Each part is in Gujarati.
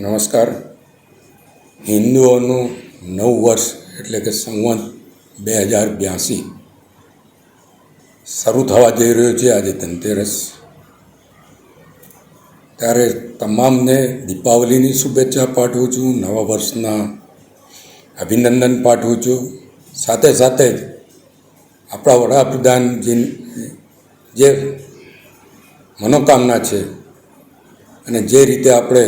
નમસ્કાર. હિન્દુઓનું નવ વર્ષ એટલે કે સંવંત બે હજાર બ્યાસી શરૂ થવા જઈ રહ્યો છે આજે ધનતેરસ. ત્યારે તમામને દીપાવલીની શુભેચ્છા પાઠવું છું, નવા વર્ષના અભિનંદન પાઠવું છું. સાથે સાથે જ આપણા વડાપ્રધાનજી જે મનોકામના છે અને જે રીતે આપણે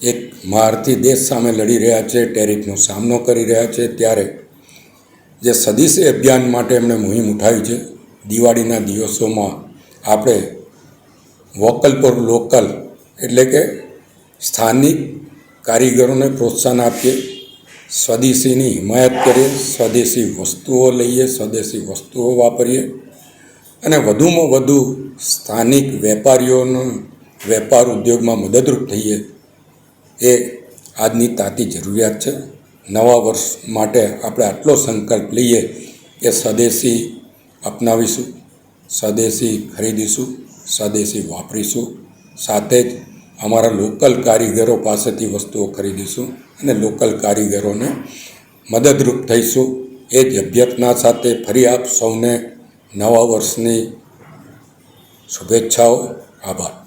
એક મહારથી દેશ સામે લડી રહ્યા છે, ટેરિફનો સામનો કરી રહ્યા છે. ત્યારે જે સદીશ અભિયાન માટે એમણે મુહિમ ઉઠાવી છે, દિવાળીના દિવસોમાં આપણે વોકલ ફોર લોકલ એટલે કે સ્થાનિક કારીગરોને પ્રોત્સાહન આપીએ, સ્વદેશીની હિમાયત કરીએ, સ્વદેશી વસ્તુઓ લઈએ, સ્વદેશી વસ્તુઓ વાપરીએ અને વધુમાં વધુ સ્થાનિક વેપારીઓનો વેપાર ઉદ્યોગમાં મદદરૂપ થઈએ. એ આજની તાતી જરૂરિયાત છે. નવા વર્ષ માટે આપણે આટલો સંકલ્પ લઈએ કે સ્વદેશી અપનાવીશું, સ્વદેશી ખરીદીશું, સ્વદેશી વાપરીશું. સાથે જ અમારા લોકલ કારીગરો પાસેથી વસ્તુઓ ખરીદીશું અને લોકલ કારીગરોને મદદરૂપ થઈશું. એ જ અભ્યર્થના સાથે ફરી આપ સૌને નવા વર્ષની શુભેચ્છાઓ. આભાર.